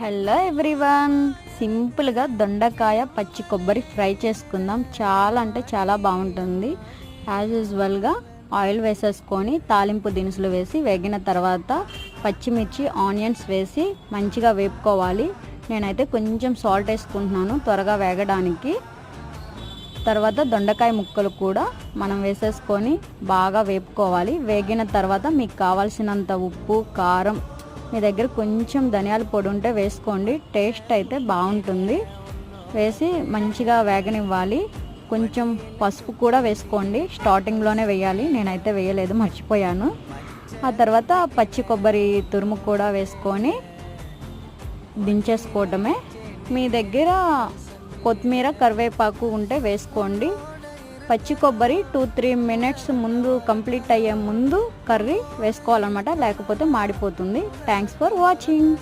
Hello everyone. సింపుల్గా దొండకాయ పచ్చి కొబ్బరి ఫ్రై చేసుకుందాం. చాలా అంటే చాలా బాగుంటుంది. యాజ్ యూజువల్గా ఆయిల్ వేసేసుకొని తాలింపు దినుసులు వేసి వేగిన తర్వాత పచ్చిమిర్చి ఆనియన్స్ వేసి మంచిగా వేపుకోవాలి. నేనైతే కొంచెం సాల్ట్ వేసుకుంటున్నాను త్వరగా వేగడానికి. తర్వాత దొండకాయ ముక్కలు కూడా మనం వేసేసుకొని బాగా వేపుకోవాలి. వేగిన తర్వాత మీకు కావాల్సినంత ఉప్పు కారం మీ దగ్గర కొంచెం ధనియాల పొడి ఉంటే వేసుకోండి. టేస్ట్ అయితే బాగుంటుంది. వేసి మంచిగా వేగనివ్వాలి. కొంచెం పసుపు కూడా వేసుకోండి. స్టార్టింగ్లోనే వేయాలి. నేనైతే వేయలేదు మర్చిపోయాను. ఆ తర్వాత పచ్చి కొబ్బరి తురుము కూడా వేసుకొని దించేసుకోవటమే. మీ దగ్గర కొత్తిమీర కరివేపాకు ఉంటే వేసుకోండి. పచ్చి కొబ్బరి టూ త్రీ మినిట్స్ ముందు కంప్లీట్ అయ్యే ముందు కర్రీ వేసుకోవాలన్నమాట. లేకపోతే మాడిపోతుంది. Thanks for watching